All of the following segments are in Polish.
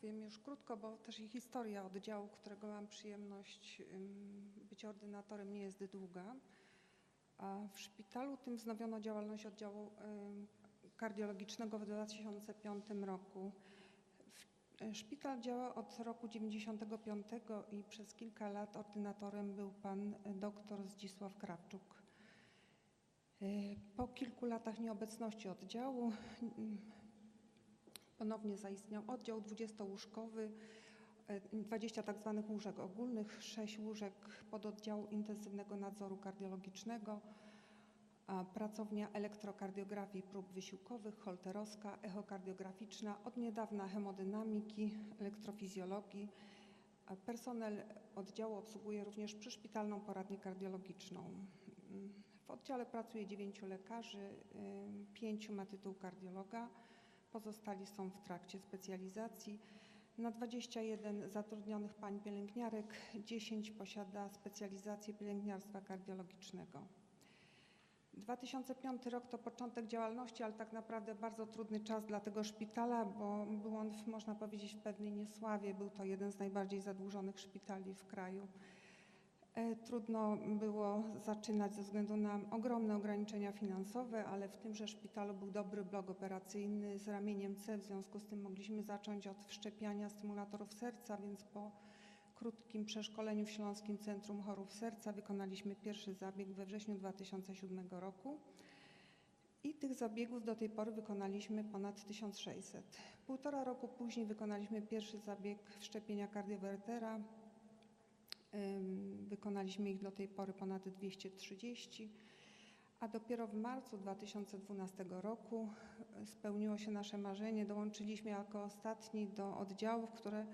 Powiem już krótko, bo też i historia oddziału, którego mam przyjemność być ordynatorem, nie jest długa. A w szpitalu tym wznowiono działalność oddziału kardiologicznego w 2005 roku. E, Szpital działa od roku 95 i przez kilka lat ordynatorem był pan e, dr Zdzisław Krawczuk. E, Po kilku latach nieobecności oddziału ponownie zaistniał oddział 20-łóżkowy, e, 20 tzw. łóżek ogólnych, 6 łóżek pododdziału intensywnego nadzoru kardiologicznego, pracownia elektrokardiografii prób wysiłkowych, holterowska, echokardiograficzna, od niedawna hemodynamiki, elektrofizjologii. Personel oddziału obsługuje również przyszpitalną poradnię kardiologiczną. W oddziale pracuje 9 lekarzy, 5 ma tytuł kardiologa, pozostali są w trakcie specjalizacji. Na 21 zatrudnionych pań pielęgniarek 10 posiada specjalizację pielęgniarstwa kardiologicznego. 2005 rok to początek działalności, ale tak naprawdę bardzo trudny czas dla tego szpitala, bo był on, można powiedzieć, w pewnej niesławie. Był to jeden z najbardziej zadłużonych szpitali w kraju. E, Trudno było zaczynać ze względu na ogromne ograniczenia finansowe, ale w tymże szpitalu był dobry blok operacyjny z ramieniem C, w związku z tym mogliśmy zacząć od wszczepiania stymulatorów serca, więc po krótkim przeszkoleniu w Śląskim Centrum Chorób Serca wykonaliśmy pierwszy zabieg we wrześniu 2007 roku. I tych zabiegów do tej pory wykonaliśmy ponad 1600. Półtora roku później wykonaliśmy pierwszy zabieg wszczepienia kardiowertera. Wykonaliśmy ich do tej pory ponad 230, a dopiero w marcu 2012 roku e, spełniło się nasze marzenie. Dołączyliśmy jako ostatni do oddziałów, które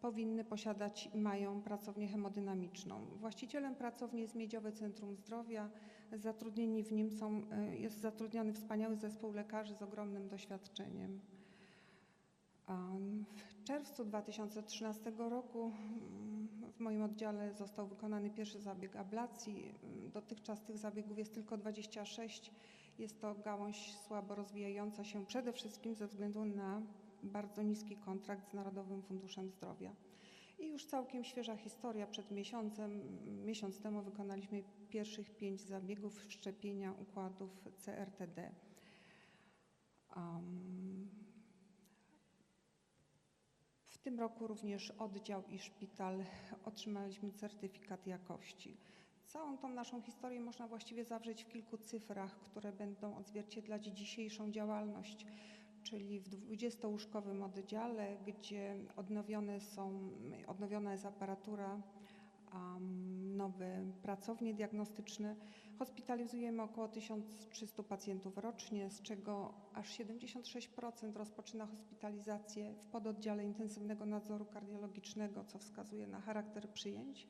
powinny posiadać i mają pracownię hemodynamiczną. Właścicielem pracowni jest Miedziowe Centrum Zdrowia. Zatrudnieni w nim są, e, jest zatrudniony wspaniały zespół lekarzy z ogromnym doświadczeniem. W czerwcu 2013 roku mm, w moim oddziale został wykonany pierwszy zabieg ablacji. Dotychczas tych zabiegów jest tylko 26. Jest to gałąź słabo rozwijająca się przede wszystkim ze względu na bardzo niski kontrakt z Narodowym Funduszem Zdrowia. I już całkiem świeża historia. Przed miesiącem, miesiąc temu wykonaliśmy pierwszych pięć zabiegów wszczepienia układów CRTD. Am, w tym roku również oddział i szpital otrzymaliśmy certyfikat jakości. Całą tą naszą historię można właściwie zawrzeć w kilku cyfrach, które będą odzwierciedlać dzisiejszą działalność, czyli w 20-łóżkowym oddziale, gdzie odnowione są, odnowiona jest aparatura, nowe pracownie diagnostyczne. Hospitalizujemy około 1300 pacjentów rocznie, z czego aż 76% rozpoczyna hospitalizację w pododdziale intensywnego nadzoru kardiologicznego, co wskazuje na charakter przyjęć,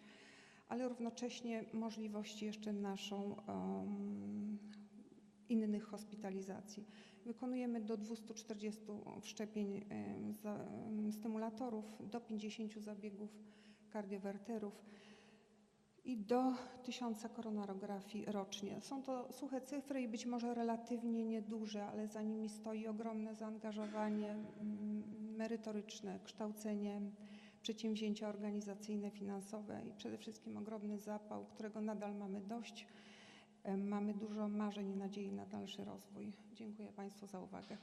ale równocześnie możliwości jeszcze naszą um, innych hospitalizacji. Wykonujemy do 240 wszczepień stymulatorów, do 50 zabiegów kardiowerterów i do 1000 koronarografii rocznie. Są to suche cyfry i być może relatywnie nieduże, ale za nimi stoi ogromne zaangażowanie merytoryczne, kształcenie, przedsięwzięcia organizacyjne, finansowe i przede wszystkim ogromny zapał, którego nadal mamy dość. Em, Mamy dużo marzeń i nadziei na dalszy rozwój. Dziękuję Państwu za uwagę.